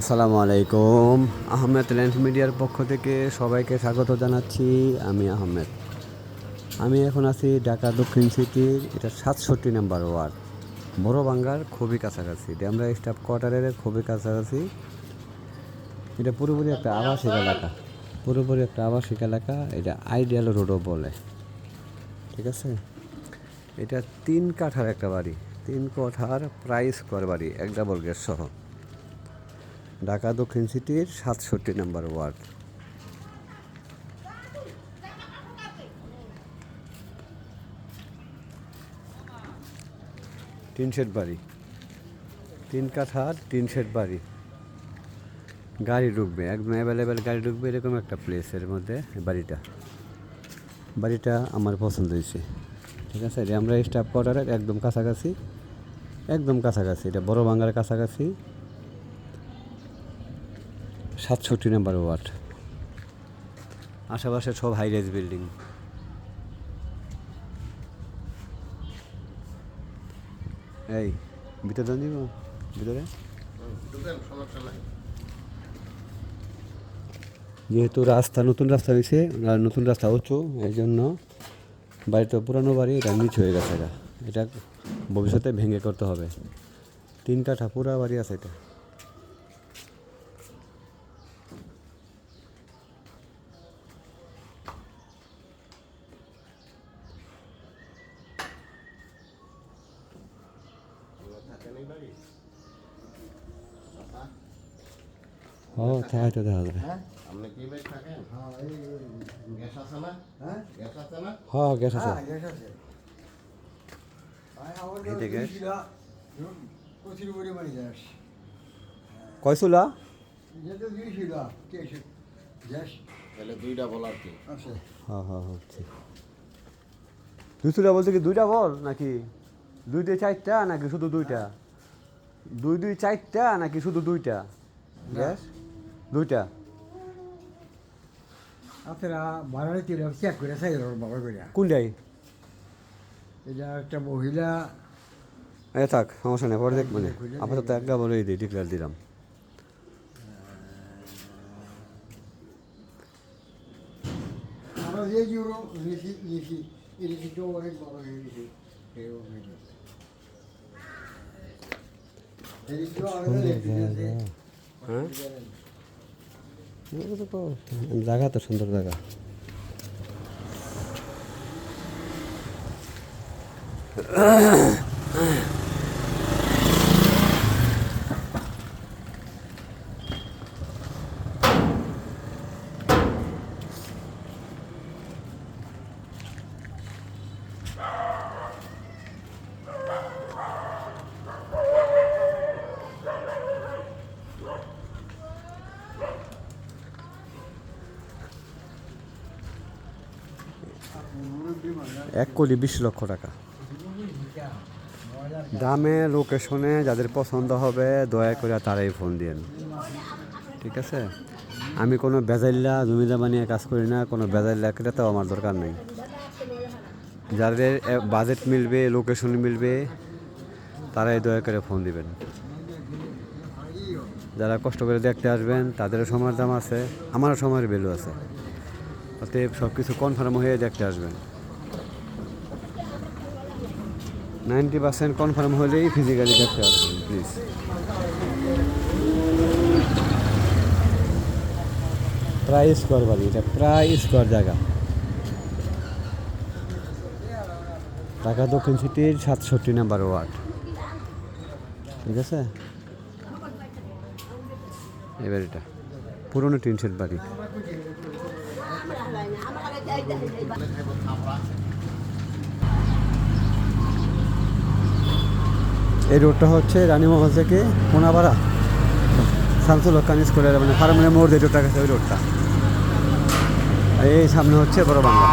আসসালামু আলাইকুম। আহমেদ ল্যান্ড মিডিয়ার পক্ষ থেকে সবাইকে স্বাগত জানাচ্ছি। আমি আহমেদ। আমি এখন আছি ঢাকা দক্ষিণ সিটির, এটা সাতষট্টি নাম্বার ওয়ার্ড। বড় বাঙ্গার খুবই কাছাকাছি। আমরা স্টাফ কোয়ার্টারের খুবই কাছাকাছি। এটা পুরোপুরি একটা আবাসিক এলাকা। পুরোপুরি একটা আবাসিক এলাকা, এটা আইডিয়াল রোডও বলে। ঠিক আছে? এটা তিন কাঠার একটা বাড়ি। তিন কাঠার প্রাইস কর বাড়ি, এক ডাবল গেট সহ। ঢাকা দক্ষিণ সিটির সাতষট্টি নাম্বার ওয়ার্ড। তিন শেড বাড়ি। তিন কাঠার তিন শেড বাড়ি। গাড়ি ঢুকবে একদম অ্যাভেলেবেল গাড়ি ঢুকবে এরকম একটা প্লেসের মধ্যে বাড়িটা। বাড়িটা আমার পছন্দ হয়েছে। ঠিক আছে আমরা স্টাফ কোয়ার্টারের একদম কাছাকাছি একদম কাছাকাছি। এটা বড় বাংলার কাছাকাছি। সাতষট্টি নাম্বার ওয়ার্ড। আশেপাশে সব হাই রাইজ বিল্ডিং এই, ভিতরে দিব? ভিতরে? যেহেতু রাস্তা, নতুন রাস্তা হয়েছে নতুন রাস্তা উঁচু, এই জন্য বাড়িটা পুরানো বাড়ি, এটা নিচ হয়ে গেছে এটা। এটা ভবিষ্যতে ভেঙে করতে হবে। তিন কাঠা পুরা বাড়ি আছে এটা। ও তাই তো দেখা যায় আপনি কি ভাই থাকেন গ্যাস আছে না হ্যাঁ গ্যাস আছে না হ্যাঁ গ্যাস আছে হ্যাঁ গ্যাস আছে কয় চুলা দুইটা বলার কি। আছে হ্যাঁ হ্যাঁ হচ্ছে দুই চুলা বলতে কি দুইটা বল নাকি? দুই দুই চারটা নাকি শুধু দুইটা? দুই দুই চারটা নাকি শুধু দুইটা? গ্যাস দুইটা? আপনারা বানালে ছিল চেক করে সাইড বাবা করে কোনটাই? এটা একটা মহিলা। এ থাক সমস্যা নেই পরে দেখ মানে আপাতত বলেই দিই ডিক্লেয়ার দিলাম। আমরা যে ইউরো নিয়েছি নিয়েছি ইলেকট্রিকটা অনেক বড় হয়ে গেছে এরকম হয়ে গেছে এদিকটাও আলাদা electric আছে। হ্যাঁ এগুলো তো জায়গা তো সুন্দর জায়গা। এক কোটি বিশ লক্ষ টাকা। দামে লোকেশনে যাদের পছন্দ হবে দয়া করে তারাই ফোন দিন ঠিক আছে? আমি কোনো বেজাইল্লা জমি জমা নিয়ে কাজ করি না, কোনো বেজাইল্লা ক্রেতাও আমার দরকার নেই। যাদের বাজেট মিলবে লোকেশন মিলবে, তারাই দয়া করে ফোন দিবেন। যারা কষ্ট করে দেখতে আসবেন, তাদেরও সময়ের দাম আছে, আমারও সময়ের ভ্যালু আছে। অতএব সব কিছু কনফার্ম হয়ে দেখতে আসবেন। নাইনটি পার্সেন্ট কনফার্ম হলেই ফিজিক্যালি দেখতে আসবেন প্লিজ প্রায় স্কোয়ার বাড়ি, এটা প্রায় স্কোয়ার জায়গা। ঢাকা দক্ষিণ সিটির সাতষট্টি নাম্বার ওয়ার্ড। ঠিক আছে? এবার এটা, পুরনো টিন শেড বাড়ি। এই রোডটা হচ্ছে রানীমহল থেকে কোনাপাড়া শামসুল হকান স্কুলের মানে ফার্মের মোড় যে রোডটা গেছে, ওই রোডটা। এই সামনে হচ্ছে বড় বাংলা।